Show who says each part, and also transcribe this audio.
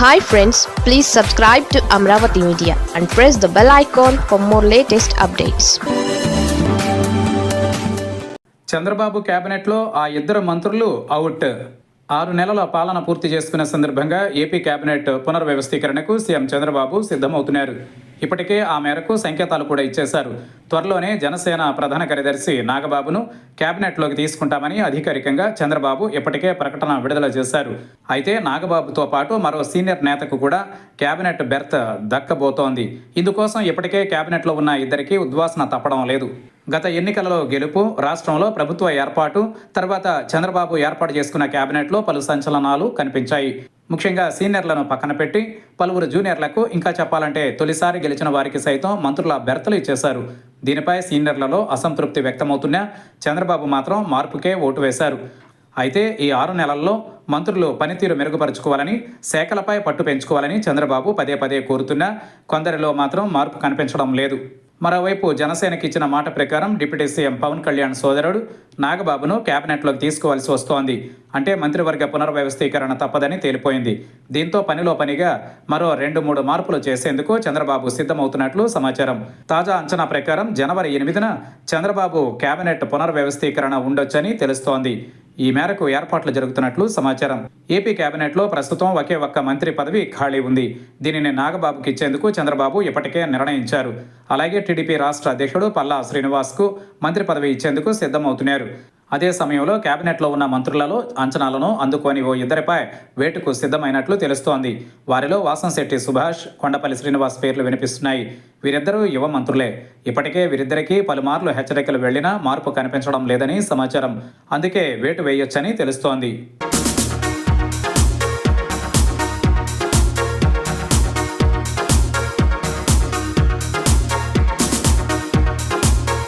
Speaker 1: Hi friends please subscribe to Amaravati media and press the bell icon for more latest updates
Speaker 2: Chandrababu కేబినెట్లో ఆ ఇద్దరు మంత్రులు out. ఆరు నెలల పాలన పూర్తి చేసుకున్న సందర్భంగా ఏపీ కేబినెట్ పునర్వ్యవస్థీకరణకు సీఎం చంద్రబాబు సిద్ధమవుతున్నారు. ఇప్పటికే ఆ మేరకు సంకేతాలు కూడా ఇచ్చేశారు. త్వరలోనే జనసేన ప్రధాన కార్యదర్శి నాగబాబును కేబినెట్లోకి తీసుకుంటామని అధికారికంగా చంద్రబాబు ఇప్పటికే ప్రకటన విడుదల చేశారు. అయితే నాగబాబుతో పాటు మరో సీనియర్ నేతకు కూడా కేబినెట్ బెర్త్ దక్కబోతోంది. ఇందుకోసం ఇప్పటికే కేబినెట్లో ఉన్న ఇద్దరికి ఉద్వాసన తప్పడం లేదు. గత ఎన్నికలలో గెలుపు రాష్ట్రంలో ప్రభుత్వ ఏర్పాటు తర్వాత చంద్రబాబు ఏర్పాటు చేసుకున్న కేబినెట్లో పలు సంచలనాలు కనిపించాయి. ముఖ్యంగా సీనియర్లను పక్కన పెట్టి పలువురు జూనియర్లకు ఇంకా చెప్పాలంటే తొలిసారి గెలిచిన వారికి సైతం మంత్రుల బెర్తలు ఇచ్చేశారు. దీనిపై సీనియర్లలో అసంతృప్తి వ్యక్తమవుతున్నా చంద్రబాబు మాత్రం మార్పుకే ఓటు వేశారు. అయితే ఈ ఆరు నెలల్లో మంత్రులు పనితీరు మెరుగుపరుచుకోవాలని శాఖలపై పట్టు పెంచుకోవాలని చంద్రబాబు పదే పదే కోరుతున్నా కొందరిలో మాత్రం మార్పు కనిపించడం లేదు. మరోవైపు జనసేనకి ఇచ్చిన మాట ప్రకారం డిప్యూటీ సీఎం పవన్ కళ్యాణ్ సోదరుడు నాగబాబును కేబినెట్లోకి తీసుకోవాల్సి వస్తోంది. అంటే మంత్రివర్గ పునర్వ్యవస్థీకరణ తప్పదని తేలిపోయింది. దీంతో పనిలో పనిగా మరో రెండు మూడు మార్పులు చేసేందుకు చంద్రబాబు సిద్ధమవుతున్నట్లు సమాచారం. తాజా అంచనా ప్రకారం జనవరి ఎనిమిదిన చంద్రబాబు కేబినెట్ పునర్వ్యవస్థీకరణ ఉండొచ్చని తెలుస్తోంది. ఈ మేరకు ఏర్పాట్లు జరుగుతున్నట్లు సమాచారం. ఏపీ కేబినెట్లో ప్రస్తుతం ఒకే ఒక్క మంత్రి పదవి ఖాళీ ఉంది. దీనిని నాగబాబుకి ఇచ్చేందుకు చంద్రబాబు ఇప్పటికే నిర్ణయించారు. అలాగే టీడీపీ రాష్ట్ర అధ్యక్షుడు పల్లా శ్రీనివాస్కు మంత్రి పదవి ఇచ్చేందుకు సిద్ధమవుతున్నారు. అదే సమయంలో కేబినెట్లో ఉన్న మంత్రులలో అంచనాలను అందుకోని ఓ ఇద్దరిపై వేటుకు సిద్ధమైనట్లు తెలుస్తోంది. వారిలో వాసంశెట్టి సుభాష్ కొండపల్లి శ్రీనివాస్ పేర్లు వినిపిస్తున్నాయి. వీరిద్దరూ యువ మంత్రులే. ఇప్పటికే వీరిద్దరికీ పలుమార్లు హెచ్చరికలు వెళ్ళినా మార్పు కనిపించడం లేదని సమాచారం. అందుకే వేటు వేయొచ్చని తెలుస్తోంది.